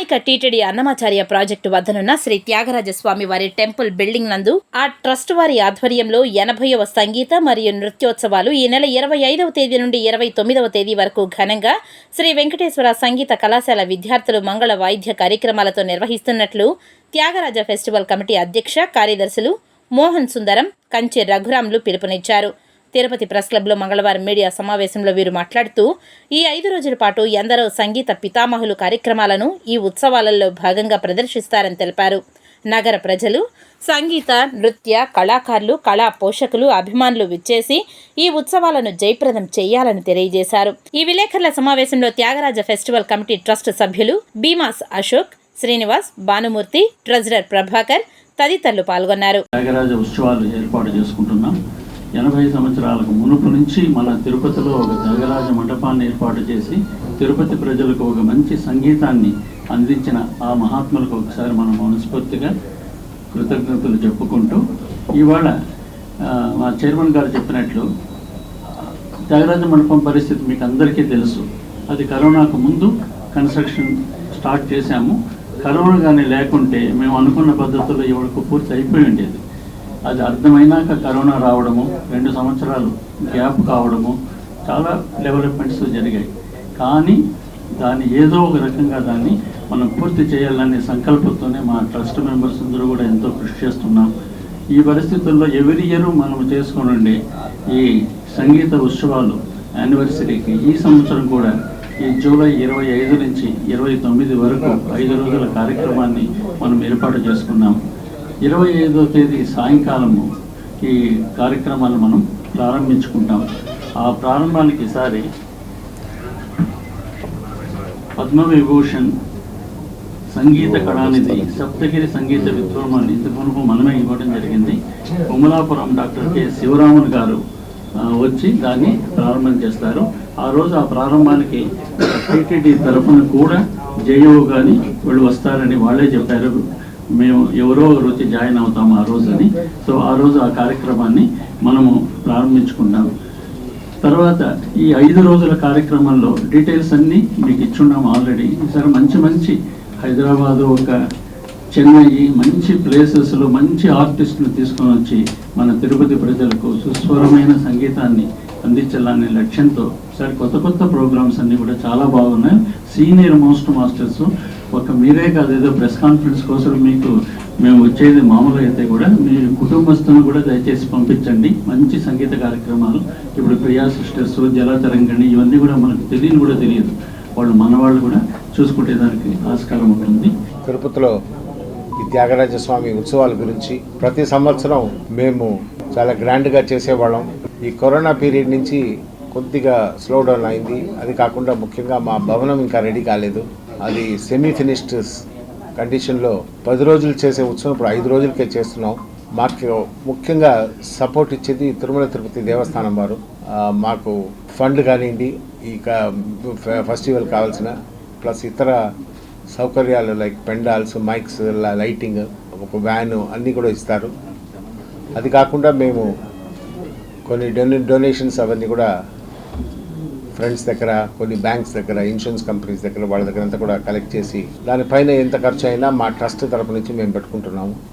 స్థానిక TTD Annamacharya project వద్దనున్న శ్రీ త్యాగరాజస్వామి వారి టెంపుల్ బిల్డింగ్ నందు ఆ ట్రస్ట్ వారి ఆధ్వర్యంలో ఎనభైవ సంగీత మరియు నృత్యోత్సవాలు ఈ నెల ఇరవై ఐదవ తేదీ నుండి ఇరవై తొమ్మిదవ తేదీ వరకు ఘనంగా శ్రీ వెంకటేశ్వర సంగీత కళాశాల విద్యార్థులు మంగళ వాయిద్య కార్యక్రమాలతో నిర్వహిస్తున్నట్లు త్యాగరాజ ఫెస్టివల్ కమిటీ అధ్యక్ష కార్యదర్శులు మోహన్ సుందరం కంచె రఘురాంలు పిలుపునిచ్చారు. తిరుపతి ప్రెస్ క్లబ్లో మంగళవారం మీడియా సమావేశంలో వీరు మాట్లాడుతూ ఈ ఐదు రోజుల పాటు ఎందరో సంగీత పితామహులు కార్యక్రమాలను ఈ ఉత్సవాలలో భాగంగా ప్రదర్శిస్తారని తెలిపారు. నగర ప్రజలు సంగీత నృత్య కళాకారులు కళా పోషకులు అభిమానులు విచ్చేసి ఈ ఉత్సవాలను జయప్రదం చేయాలని తెలియజేశారు. ఈ విలేకరుల సమావేశంలో త్యాగరాజ ఫెస్టివల్ కమిటీ ట్రస్ట్ సభ్యులు భీమాస్ అశోక్ శ్రీనివాస్ భానుమూర్తి ట్రెజరర్ ప్రభాకర్ తదితరులు పాల్గొన్నారు. త్యాగరాజ ఉత్సవాలు ఏర్పాటు చేసుకుంటున్నాం. ఎనభై సంవత్సరాలకు మునుపు నుంచి మన తిరుపతిలో ఒక త్యాగరాజ మండపాన్ని ఏర్పాటు చేసి తిరుపతి ప్రజలకు ఒక మంచి సంగీతాన్ని అందించిన ఆ మహాత్ములకు ఒకసారి మనం మనస్ఫూర్తిగా కృతజ్ఞతలు చెప్పుకుంటూ ఇవాళ ఆ, మా చైర్మన్ గారు చెప్పినట్లు త్యాగరాజ మండపం పరిస్థితి మీకు అందరికీ తెలుసు. అది కరోనాకు ముందు కన్స్ట్రక్షన్ స్టార్ట్ చేశాము. కరోనా కానీ లేకుంటే మేము అనుకున్న పద్ధతుల్లో ఇవాళకు పూర్తి అయిపోయి ఉండేది. అది అర్థమైనాక కరోనా రావడము రెండు సంవత్సరాలు గ్యాప్ కావడము చాలా డెవలప్మెంట్స్ జరిగాయి. కానీ దాన్ని ఏదో ఒక రకంగా దాన్ని మనం పూర్తి చేయాలనే సంకల్పంతోనే మా ట్రస్ట్ మెంబర్స్ అందరూ కూడా ఎంతో కృషి చేస్తున్నాం. ఈ పరిస్థితుల్లో ఎవరి ఇయర్ మనం చేసుకోనండి ఉండే ఈ సంగీత ఉత్సవాలు యానివర్సరీకి ఈ సంవత్సరం కూడా ఈ జూలై ఇరవై ఐదు నుంచి ఇరవై తొమ్మిది వరకు ఐదు రోజుల కార్యక్రమాన్ని మనం ఏర్పాటు చేసుకున్నాం. ఇరవై ఐదో తేదీ సాయంకాలము ఈ కార్యక్రమాన్ని మనం ప్రారంభించుకుంటాం. ఆ ప్రారంభానికి ఈసారి పద్మవిభూషణ్ సంగీత కళానిధి సప్తగిరి సంగీత విద్వామాన్ని ఇంతకు మునుపు మనమే ఇవ్వడం జరిగింది. ఉమలాపురం డాక్టర్ కె. శివరామన్ గారు వచ్చి దాన్ని ప్రారంభం చేస్తారు. ఆ రోజు ఆ ప్రారంభానికి టీటీడీ తరఫున కూడా జేఓ గాని వీళ్ళు వస్తారని వాళ్ళే చెప్పారు. మేము ఎవరో ఒకరు వచ్చి జాయిన్ అవుతాము ఆ రోజుని. సో ఆ రోజు ఆ కార్యక్రమాన్ని మనము ప్రారంభించుకుంటాం. తర్వాత ఈ ఐదు రోజుల కార్యక్రమంలో డీటెయిల్స్ అన్నీ మీకు ఇచ్చున్నాము ఆల్రెడీ. ఈసారి మంచి మంచి హైదరాబాదు ఒక చెన్నై మంచి ప్లేసెస్లో మంచి ఆర్టిస్టులు తీసుకొని వచ్చి మన తిరుపతి ప్రజలకు సుస్వరమైన సంగీతాన్ని అందించాలనే లక్ష్యంతో సరే కొత్త కొత్త ప్రోగ్రామ్స్ అన్నీ కూడా చాలా బాగున్నాయి. సీనియర్ మోస్ట్ మాస్టర్స్ ఒక మీరే కాదు ఏదో ప్రెస్ కాన్ఫరెన్స్ కోసం మీకు మేము వచ్చేది మామూలు అయితే కూడా మీ కుటుంబస్తులను కూడా దయచేసి పంపించండి. మంచి సంగీత కార్యక్రమాలు. ఇప్పుడు ప్రియా సిస్టర్స్ జలతరంగణి ఇవన్నీ కూడా మనకు తెలియని కూడా తెలియదు. వాళ్ళు మనవాళ్ళు కూడా చూసుకునే దానికి ఆస్కారం ఉంటుంది. తిరుపతిలో ఈ త్యాగరాజ స్వామి ఉత్సవాల గురించి ప్రతి సంవత్సరం మేము చాలా గ్రాండ్గా చేసేవాళ్ళం. ఈ కరోనా పీరియడ్ నుంచి కొద్దిగా స్లో డౌన్ అయింది. అది కాకుండా ముఖ్యంగా మా భవనం ఇంకా రెడీ కాలేదు. అది సెమీ ఫినిష్డ్ కండిషన్లో పది రోజులు చేసే ఉత్సవం. ఇప్పుడు ఐదు రోజులకే చేస్తున్నాం. మాకు ముఖ్యంగా సపోర్ట్ ఇచ్చేది తిరుమల తిరుపతి దేవస్థానం వారు. మాకు ఫండ్ కానివ్వండి ఈ క- ఫెస్టివల్ కావాల్సిన ప్లస్ ఇతర సౌకర్యాలు లైక్ పెండాల్స్ మైక్స్ లైటింగ్ ఒక వ్యాను అన్నీ కూడా ఇస్తారు. అది కాకుండా మేము కొన్ని డొనే డొనేషన్స్ అవన్నీ కూడా ఫ్రెండ్స్ దగ్గర కొన్ని బ్యాంక్స్ దగ్గర ఇన్సూరెన్స్ కంపెనీస్ దగ్గర వాళ్ళ దగ్గర అంతా కూడా కలెక్ట్ చేసి దానిపైన ఎంత ఖర్చు అయినా మా ట్రస్ట్ తరపు నుంచి మేము పెట్టుకుంటున్నాము.